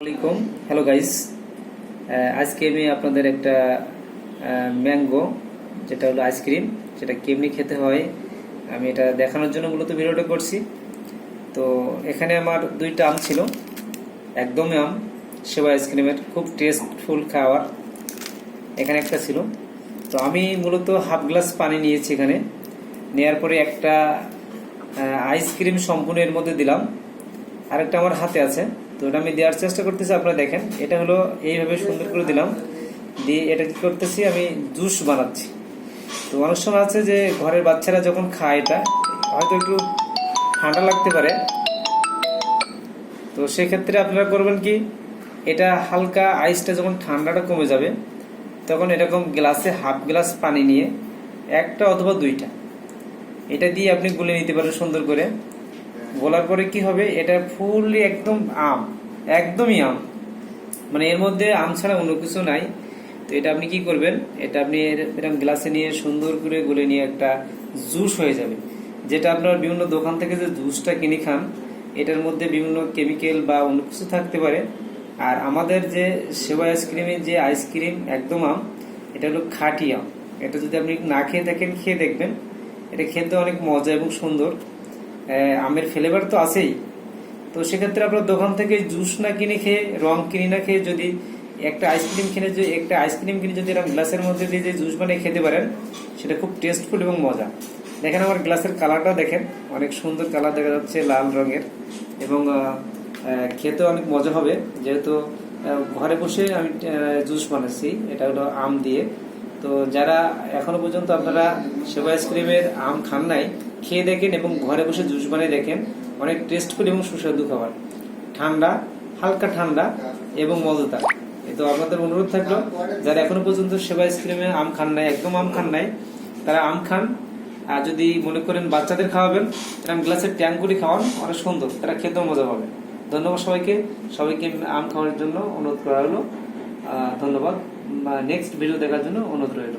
আসসালামাইকুম hello guys আজকে আমি আপনাদের একটা ম্যাঙ্গো যেটা হলো আইসক্রিম যেটা কেমনি খেতে হয়, আমি এটা দেখানোর জন্য মূলত ভিডিওটা করছি। তো এখানে আমার দুইটা আম ছিল, একদমই আম, সেবা আইসক্রিমের খুব টেস্টফুল খাওয়ার। এখানে একটা ছিল। তো আমি মূলত হাফ গ্লাস পানি নিয়েছি এখানে। নেয়ার পরে একটা আইসক্রিম সম্পূর্ণ এর মধ্যে দিলাম। আরেকটা আমার হাতে আছে। তো এটা আমি দেওয়ার চেষ্টা করতেছি, আপনারা দেখেন। এটা হলো এইভাবে সুন্দর করে দিলাম। দিয়ে এটা কি করতেছি, আমি জুস বানাচ্ছি। তো অনেক সময় আছে যে ঘরের বাচ্চারা যখন খায় এটা, হয়তো একটু ঠান্ডা লাগতে পারে। তো সেক্ষেত্রে আপনারা করবেন কি, এটা হালকা আইসটা যখন ঠান্ডাটা কমে যাবে, তখন এরকম গ্লাসে হাফ গ্লাস পানি নিয়ে একটা অথবা দুইটা, এটা দিয়ে আপনি গুলে নিতে পারেন সুন্দর করে। গোলার পরে কি হবে? এটা ফুললি একদম আম, একদমই আম। মানে এর মধ্যে আম ছাড়া অন্য কিছু নাই। তো এটা আপনি কি করবেন? এটা আপনি এরকম গ্লাসে নিয়ে সুন্দর করে গুলে নিয়ে একটা জুস হয়ে যাবে। যেটা আপনার বিভিন্ন দোকান থেকে যে জুসটা কিনে খান, এটার মধ্যে বিভিন্ন কেমিক্যাল বা অন্য কিছু থাকতে পারে। আর আমাদের যে সেবা আইসক্রিমের যে আইসক্রিম একদম আম, এটা হলো খাঁটি আম। এটা যদি আপনি না খেয়ে থাকেন, খেয়ে দেখবেন। এটা খেতে অনেক মজা এবং সুন্দর। আমের ফ্লেভার তো আছেই। তো সেক্ষেত্রে আপনার দোকান থেকে জুস না কিনে খেয়ে, রং কিনে না খেয়ে যদি একটা আইসক্রিম কিনে যদি, একটা আইসক্রিম কিনে যদি এরকম গ্লাসের মধ্যে দিয়ে যে জুস বানিয়ে খেতে পারেন, সেটা খুব টেস্টফুল এবং মজা। দেখেন আমার গ্লাসের কালারটা দেখেন, অনেক সুন্দর কালার দেখা যাচ্ছে লাল রঙের। এবং খেতে অনেক মজা হবে। যেহেতু ঘরে বসে আমি জুস বানাচ্ছি, এটা হলো আম দিয়ে। তো যারা এখনও পর্যন্ত আপনারা সেবা আইসক্রিমের আম খান নাই, খেয়ে দেখেন এবং ঘরে বসে জুস বানিয়ে দেখেন, অনেক টেস্টফুল এবং সুস্বাদু খাবার। ঠান্ডা, হালকা ঠান্ডা এবং মজাদার। তো আপনাদের অনুরোধ থাকল, যারা এখনও পর্যন্ত সেবা আইসক্রিমে আম খান নাই, একদম আম খান নাই, তারা আম খান। আর যদি মনে করেন বাচ্চাদের খাওয়াবেন, তারা গ্লাসের ট্যাঙ্ক করে খাওয়ান, অনেক সুন্দর, তারা খেতেও মজা পাবে। ধন্যবাদ সবাইকে সবাইকে আম খাওয়ার জন্য অনুরোধ করা হলো। ধন্যবাদ। নেক্সট ভিডিও দেখার জন্য অনুরোধ রইল।